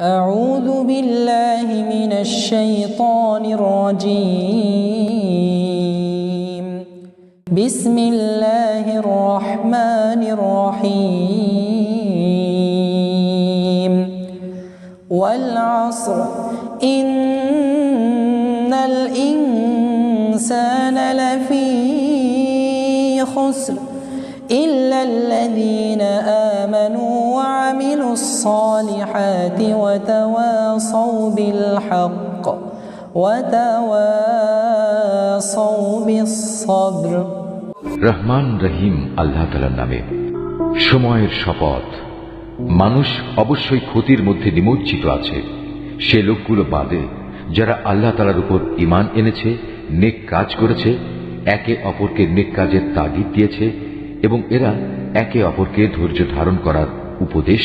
أعوذ بالله من الشيطان الرجيم. بسم الله الرحمن الرحيم. والعصر. إن الإنسان لفي خسر إلا آمنوا وعملوا الصالحات وتواصوا بالحق وتواصوا بالصبر রহমান রহিম আল্লাহ তালার নামে সময়ের শপথ মানুষ অবশ্যই ক্ষতির মধ্যে নিমজ্জিত আছে সে লোকগুলো বাদে যারা আল্লাহ তালার উপর ইমান এনেছে নেক কাজ করেছে একে অপরকে নেক কাজের তাগিদ দিয়েছে এবং এরা একে অপরকে ধৈর্য ধারণ করার o poder